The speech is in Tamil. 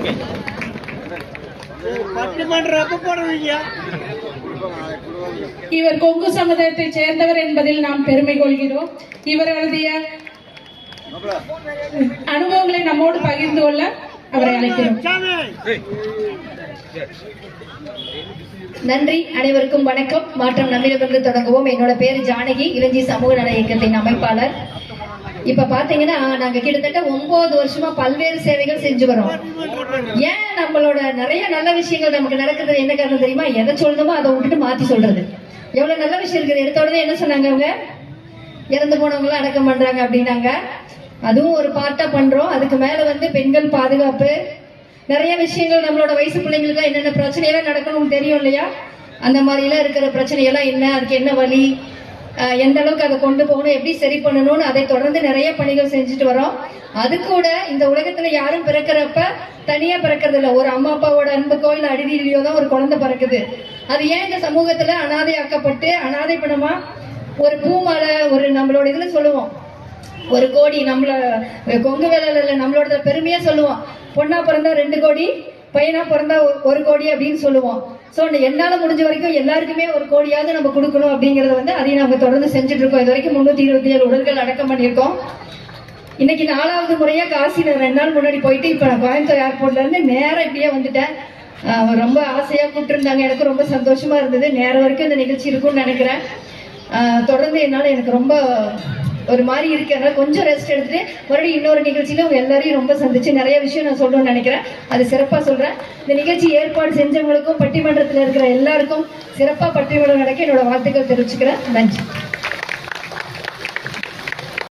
ஓகே. இவர் கொங்கு சமுதாயத்தைச் சேர்ந்தவர் என்பதில் நாம் பெருமை கொள்கிறோம். இவர்களுடைய அனுபவங்களை நம்மோடு பகிர்ந்து கொள்ள அவரை அழைக்கிறோம். நன்றி அனைவருக்கும் வணக்கம். மாற்றம் நம்மிடமிருந்து தொடங்குவோம். என்னோட பேரு ஜானகி. இளஞ்சி சமூக நல இயக்கத்தின் அமைப்பாளர். இப்ப பாத்தீங்கன்னா நாங்க கிட்டத்தட்ட ஒன்பது வருஷமா பல்வேறு சேவைகள் செஞ்சு வரோம் ஏன் நம்மளோட நிறைய நல்ல விஷயங்கள் நமக்கு நடக்கிறது என்ன காரணம் தெரியுமா? எதை சொல்லணுமோ அதை விட்டுட்டு மாத்தி சொல்றது. எவ்வளவு நல்ல விஷயம் இருக்குது? எடுத்த உடனே என்ன சொன்னாங்க அவங்க? இறந்து போனவங்களாம் அடக்கம் பண்றாங்க அப்படின்னாங்க. அதுவும் ஒரு பார்ட்டா பண்றோம். அதுக்கு மேல வந்து பெண்கள் பாதுகாப்பு. நிறைய விஷயங்கள் நம்மளோட வயசு பிள்ளைங்களுக்கு என்னென்ன பிரச்சனையெல்லாம் நடக்கணும்னு தெரியும் இல்லையா? அந்த மாதிரிலாம் இருக்கிற பிரச்சனையெல்லாம் என்ன? அதுக்கு என்ன வழி? எந்த அளவுக்கு அதை கொண்டு போகணும் எப்படி சரி பண்ணணும்னு அதை தொடர்ந்து நிறைய பணிகள் செஞ்சுட்டு வரோம். அது கூட இந்த உலகத்துல யாரும் பிறக்கிறப்ப தனியா பிறக்கிறது இல்லை. ஒரு அம்மா அப்பாவோட அன்புக்கோ இல்லை அடிதியிலையோ தான் ஒரு குழந்தை பிறக்குது. அது ஏன் இந்த சமூகத்துல அனாதையாக்கப்பட்டு அனாதை பணமா ஒரு பூமாலை ஒரு நம்மளோட இதுல சொல்லுவோம். ஒரு கோடி நம்மள கொங்கு வேலையில நம்மளோட பெருமையா சொல்லுவோம். பொண்ணா பிறந்தா ரெண்டு கோடி பையனா பிறந்தா ஒரு- ஒரு கோடி அப்படின்னு சொல்லுவோம். ஸோ என்னால் முடிஞ்ச வரைக்கும் எல்லாருக்குமே ஒரு கோடியாவது நம்ம கொடுக்கணும் அப்படிங்கிறத வந்து அதையும் நம்ம தொடர்ந்து செஞ்சுட்டு இருக்கோம். இது வரைக்கும் முந்நூற்றி இருபத்தி ஏழு உடல்கள் அடக்கம் பண்ணியிருக்கோம். இன்னைக்கு நாலாவது முறையாக காசி நான் ரெண்டு நாள் முன்னாடி போயிட்டு இப்போ நான் கோயம்புத்தூர் ஏர்போர்ட்லேருந்து நேராக இப்படியே வந்துட்டேன். ரொம்ப ஆசையாக கூப்பிட்டுருந்தாங்க. எனக்கு ரொம்ப சந்தோஷமாக இருந்தது. நேரம் வரைக்கும் இந்த நிகழ்ச்சி இருக்கும்னு நினைக்கிறேன். தொடர்ந்து என்னால் எனக்கு ரொம்ப ஒரு மாதிரி இருக்கு. கொஞ்சம் ரெஸ்ட் எடுத்துட்டு மறுபடியும் இன்னொரு நிகழ்ச்சியில உங்க எல்லாரையும் ரொம்ப சந்திச்சு நிறைய விஷயம் நான் சொல்லணும்னு நினைக்கிறேன். அது சிறப்பா சொல்றேன். இந்த நிகழ்ச்சி ஏற்பாடு செஞ்சவங்களுக்கும் பட்டிமன்றத்தில் இருக்கிற எல்லாருக்கும் சிறப்பா பட்டிமன்றம் நடக்க என்னோட வாழ்த்துக்கள் தெரிவிச்சுக்கிறேன். நன்றி.